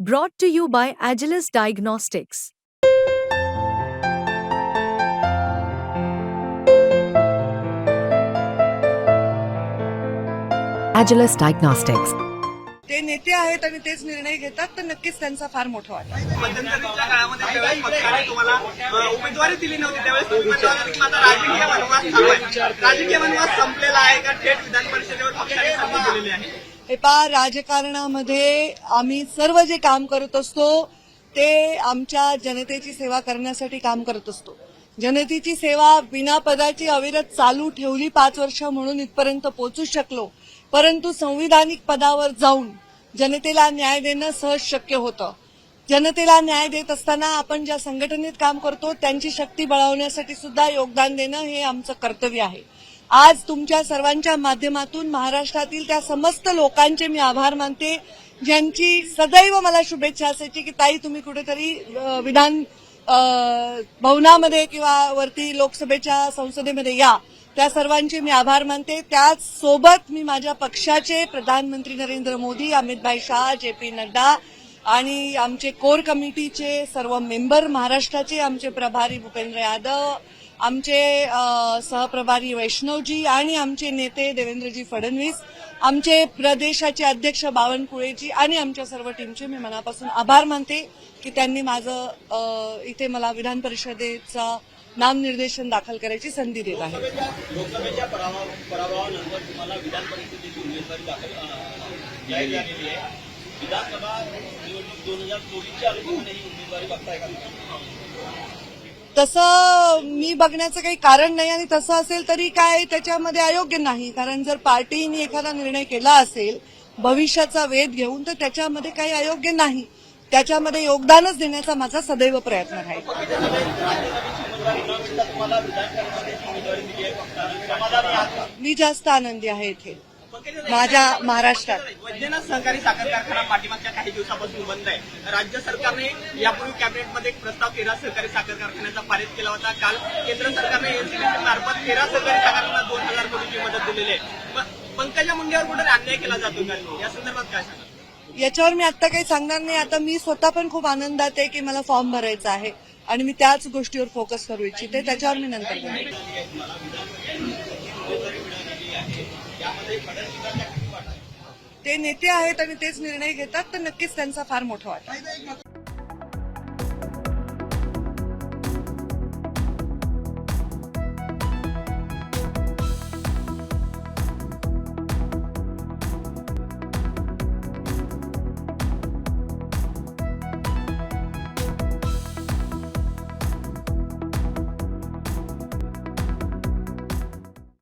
Brought to you by Agilus Diagnostics. Agilus Diagnostics. ते नेते आहेत आणि तेच निर्णय घेतात तर नक्कीच त्यांचा फार मोठा वाटा आहे. मध्यंतरीच्या काळामध्ये ज्यावेळेस पक्षाने तुम्हाला अ, उमेदवारी दिली नव्हती त्यावेळेस तुम्ही म्हटलं होतं की माझा राजकीय वनवास चालू आहे राजकीय वनवास संपलेला आहे का थेट विधान परिषदेवर पक्षाने संधी दिलेली आहे हे पा राजकारणामध्ये आम्ही सर्व जे काम करत असतो ते आमच्या जनतेची सेवा करण्यासाठी काम करत असतो. जनतेची सेवा बिना पदाची अविरत चालू ठेवली पाच वर्ष म्हणून इथपर्यंत पोहोचू शकलो. परंतु संविधानिक पदावर जाऊन जनतेला न्याय देणं सहज शक्य होतं. जनतेला न्याय देत असताना आपण ज्या संघटनेत काम करतो त्यांची शक्ती बळावण्यासाठी सुद्धा योगदान देणं हे आमचं कर्तव्य आहे. आज तुमच्या सर्वांच्या माध्यमातून महाराष्ट्रातील त्या समस्त लोकांचे मी आभार मानते ज्यांची सदैव मला शुभेच्छा असायची की ताई तुम्ही कुठेतरी विधान भवनामध्ये किंवा वरती लोकसभेच्या संसदेमध्ये या. त्या सर्वांचे मी आभार मानते. त्याच सोबत मी माझ्या पक्षाचे प्रधानमंत्री नरेंद्र मोदी अमितभाई शाह जे पी नड्डा आणि आमचे कोर कमिटीचे सर्व मेंबर महाराष्ट्राचे आमचे प्रभारी भूपेंद्र यादव आमचे सहप्रभारी वैष्णवजी आणि आमचे नेते देवेंद्रजी फडणवीस आमचे प्रदेशाचे अध्यक्ष बावनकुळेजी आणि आमच्या सर्व टीमचे मी मनापासून आभार मानते की त्यांनी माझं इथे मला विधान परिषदेचा नामनिर्देशन दाखल करायची संधी देत आहे. लोकसभेच्या पराभवानंतर तुम्हाला विधान परिषदेची उमेदवारी दाखल विधानसभा निवडणूक दोन हजार चोवीसच्या अनुषंगाने ही उमेदवारी बघताय का तसं मी बघण्याचं काही कारण नाही आणि तसं असेल तरी काय त्याच्यामध्ये अयोग्य नाही. कारण जर पार्टीने एखादा निर्णय केला असेल भविष्याचा वेध घेऊन तर त्याच्यामध्ये काही अयोग्य नाही. त्याच्यामध्ये योगदानच देण्याचा माझा सदैव प्रयत्न आहे. मी जास्त आनंदी आहे इथे. माझ्या महाराष्ट्रात वैद्यनाथ सहकारी साखर कारखाना पाठीमागच्या काही दिवसापासून बंद आहे. राज्य सरकारने यापूर्वी कॅबिनेटमध्ये एक प्रस्ताव तेरा सहकारी साखर कारखान्याचा पारित केला होता. काल केंद्र सरकारने एनसीबीसी मार्फत तेरा सहकारी कारखान्यांना दोन हजार कोटीची मदत दिलेली आहे. पंकजा मुंडेवर कुठे अन्याय केला जातो का? या संदर्भात काय सांगा याच्यावर मी आता काही सांगणार नाही. आता मी स्वतः पण खूप आनंदात आहे की मला फॉर्म भरायचा आहे आणि मी त्याच गोष्टीवर फोकस करू इच्छिते. त्याच्यावर मी नंतर ते नेते आहेत आणि तेच निर्णय घेतात तर नक्कीच त्यांचा फार मोठा वाटा.